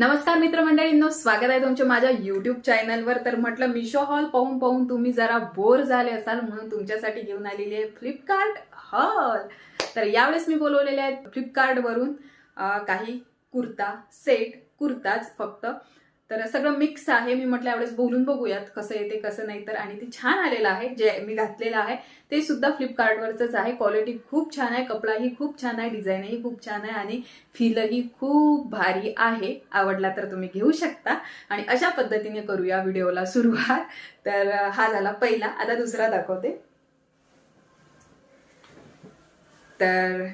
नमस्कार मित्रमंडळींनो स्वागत आहे तुमच्या माझ्या युट्यूब चॅनलवर तर म्हटलं मिशो हॉल पाहून पाहून तुम्ही जरा बोर झाले असाल म्हणून तुमच्यासाठी घेऊन आलेली आहे फ्लिपकार्ट हॉल तर यावेळेस मी बोलवलेले आहेत फ्लिपकार्टवरून काही कुर्ता सेट कुर्ताच फक्त. तर सगळं मिक्स आहे. मी म्हटलं यावेळेस बोलून बघूयात कसं येते कसं नाही. तर आणि ते छान आलेलं आहे. जे मी घातलेलं आहे ते सुद्धा फ्लिपकार्टवरच आहे. क्वालिटी खूप छान आहे. कपडाही खूप छान आहे. डिझाईनही खूप छान आहे. आणि फीलही खूप भारी आहे. आवडला तर तुम्ही घेऊ शकता. आणि अशा पद्धतीने करूया व्हिडिओला सुरुवात. तर हा झाला पहिला. आता दुसरा दाखवते. तर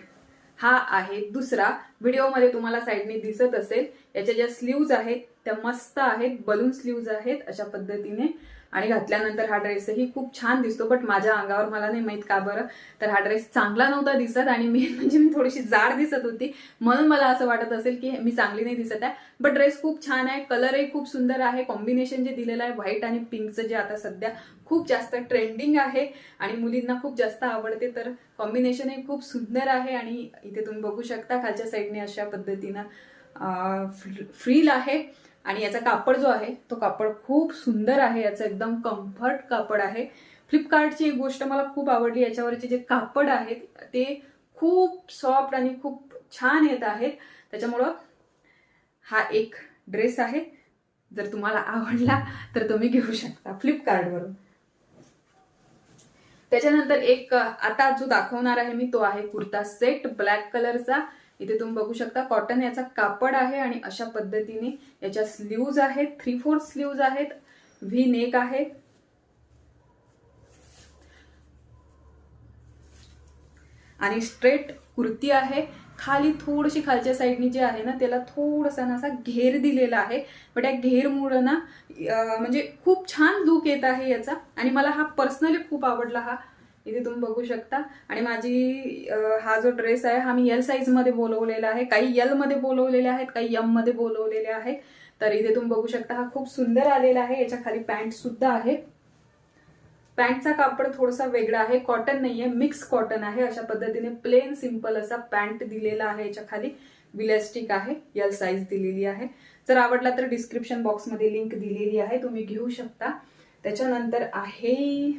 हा आहे दुसरा. व्हिडिओमध्ये तुम्हाला साईडने दिसत असेल. याच्या ज्या स्लीव्ज आहेत त्या मस्त आहेत. बलून स्लीव्ज आहेत अशा पद्धतीने. आणि घातल्यानंतर हा ड्रेसही खूप छान दिसतो बट माझ्या अंगावर मला नाही माहीत का बरं. तर हा ड्रेस चांगला नव्हता दिसत आणि मी म्हणजे मी थोडीशी जाड दिसत होती. म्हणून मला असं वाटत असेल की मी चांगली नाही दिसत आहे. बट ड्रेस खूप छान आहे कलरही खूप सुंदर आहे. कॉम्बिनेशन जे दिलेलं आहे व्हाईट आणि पिंकचं जे आता सध्या खूप जास्त ट्रेंडिंग आहे आणि मुलींना खूप जास्त आवडते तर कॉम्बिनेशन हे खूप सुंदर आहे आणि इथे तुम्ही बघू शकता खालच्या साईडने अशा पद्धतीनं फ्रील आहे. आणि याचा कापड जो आहे तो कापड खूप सुंदर आहे. याचं एकदम कम्फर्ट कापड आहे. फ्लिपकार्टची एक गोष्ट मला खूप आवडली. याच्यावरचे जे कापड आहेत ते खूप सॉफ्ट आणि खूप छान येत आहेत. त्याच्यामुळं हा एक ड्रेस आहे. जर तुम्हाला आवडला तर तुम्ही घेऊ शकता फ्लिपकार्टवरून त्याच्यानंतर एक आता जो दाखवणार आहे मी तो आहे कुर्ता सेट ब्लॅक कलरचा इथे तुम्ही बघू शकता कॉटन याचा कापड आहे आणि अशा पद्धतीने याच्या स्लीव्ज आहेत थ्री फोर स्लीव्ज आहेत व्ही नेक आहे. आणि स्ट्रेट कुर्ती आहे. खाली थोडीशी खालच्या साईडनी जे आहे ना त्याला थोडासा ना असा घेर दिलेला आहे. बट या घेरमुळं ना म्हणजे खूप छान लुक येत आहे याचा. आणि मला हा पर्सनली खूप आवडला हा इथे तुम्ही बघू शकता. आणि माझी हा जो ड्रेस आहे हा मी एल साईजमध्ये बोलवलेला आहे. काही यलमध्ये बोलवलेले आहेत काही यममध्ये बोलवलेले आहे तर इथे तुम्ही बघू शकता हा खूप सुंदर आलेला आहे. याच्या खाली पॅन्ट सुद्धा आहे. पॅन्टचा कापड थोडासा वेगळा आहे. कॉटन नाहीये मिक्स कॉटन आहे. अशा पद्धतीने प्लेन सिंपल असा पॅन्ट दिलेला आहे याच्या खाली. विलॅस्टिक आहे यल साईज दिलेली आहे. जर आवडला तर डिस्क्रिप्शन बॉक्समध्ये लिंक दिलेली आहे. तुम्ही घेऊ शकता. त्याच्यानंतर आहे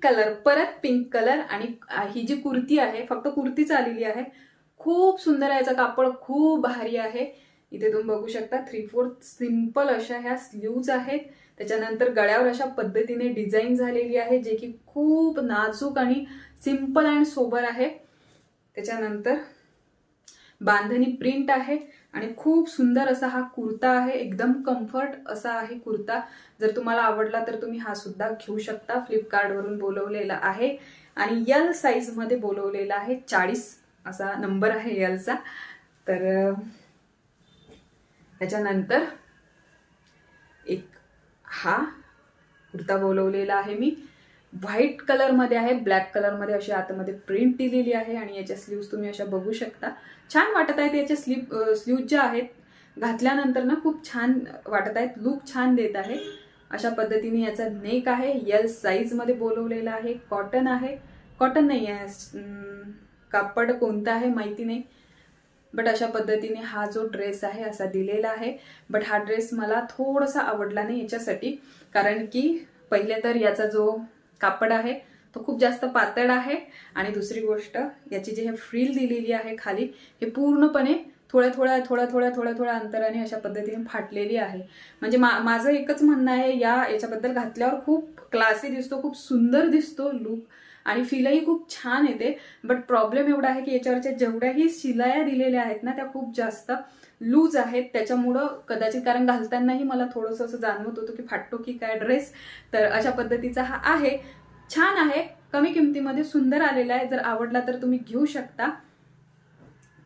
पिंक कलर परत पिंक कलर आणि ही जी कुर्ती आहे फक्त कुर्तीच आलेली आहे. खूप सुंदर आहे याचा कापड खूप भारी आहे. इथे तुम्ही बघू शकता थ्री फोर्थ सिंपल अशा ह्या स्लीव्ज आहेत. त्याच्यानंतर गळ्यावर अशा पद्धतीने डिझाईन झालेली आहे जे की खूप नाजूक आणि सिंपल अँड सोबर आहे. त्याच्यानंतर बांधणी प्रिंट आहे आणि खूप सुंदर असा हा कुर्ता आहे एकदम कम्फर्ट असा आहे कुर्ता. जर तुम्हाला आवडला तर तुम्ही हा सुद्धा घेऊ शकता. फ्लिपकार्टवरून बोलवलेला आहे आणि यल साईजमध्ये बोलवलेला आहे. चाळीस असा नंबर आहे यलचा तर त्याच्यानंतर एक हा कुर्ता बोलवलेला आहे मी. व्हाईट कलरमध्ये आहे ब्लॅक कलरमध्ये अशी आतमध्ये प्रिंट दिलेली आहे आणि याच्या स्लीव्ज तुम्ही अशा बघू शकता. छान वाटत आहेत याच्या स्लीव स्लीव्ज ज्या आहेत घातल्यानंतर ना खूप छान वाटत आहेत लुक छान देत आहे. अशा पद्धतीने याचा नेक आहे यल साईजमध्ये बोलवलेला आहे कॉटन आहे. कॉटन नाही आहे कापड कोणतं आहे माहिती नाही. बट अशा पद्धतीने हा जो ड्रेस आहे असा दिलेला आहे. बट हा ड्रेस मला थोडासा आवडला नाही याच्यासाठी. कारण की पहिले तर याचा जो कापड आहे तो खूप जास्त पातळ आहे. आणि दुसरी गोष्ट याची जी हे फ्रील दिलेली आहे खाली हे पूर्णपणे थोड्या थोड्या थोड्या थोड्या थोड्या थोड्या अंतराने अशा पद्धतीने फाटलेली आहे. म्हणजे मा माझं एकच म्हणणं आहे या याच्याबद्दल घातल्यावर खूप क्लासी दिसतो खूप सुंदर दिसतो लुक आणि फीलही खूप छान येते. बट प्रॉब्लेम एवढा आहे की याच्यावरच्या जेवढ्याही शिलाया दिलेल्या आहेत ना त्या खूप जास्त लूज आहेत. त्याच्यामुळं कदाचित कारण घालतानाही मला थोडंसं असं जाणवत होतं की फाटतो की काय ड्रेस तर अशा पद्धतीचा हा आहे. छान आहे. कमी किमतीमध्ये सुंदर आलेला आहे. जर आवडला तर तुम्ही घेऊ शकता.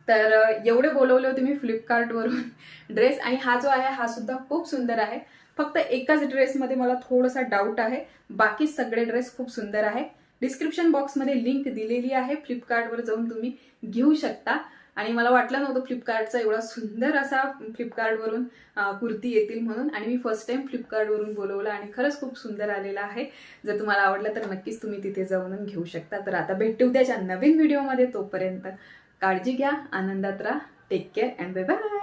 तर एवढे बोलवले होते मी फ्लिपकार्टवरून. ड्रेस आणि हा जो आहे हा सुद्धा खूप सुंदर आहे. फक्त एकाच ड्रेसमध्ये मला थोडासा डाऊट आहे. बाकी सगळे ड्रेस खूप सुंदर आहे. डिस्क्रिप्शन बॉक्समध्ये लिंक दिलेली आहे. फ्लिपकार्टवर जाऊन तुम्ही घेऊ शकता. आणि मला वाटलं नव्हतं फ्लिपकार्टचा एवढा सुंदर असा फ्लिपकार्टवरून कुर्ती येतील म्हणून. आणि मी फर्स्ट टाइम फ्लिपकार्टवरून बोलवलं आणि खरंच खूप सुंदर आलेला आहे. जर तुम्हाला आवडलं तर नक्कीच तुम्ही तिथे जाऊन घेऊ शकता. तर आता भेटू उद्याच्या नवीन व्हिडिओमध्ये तोपर्यंत काळजी घ्या आनंदात राहा. Take care and bye bye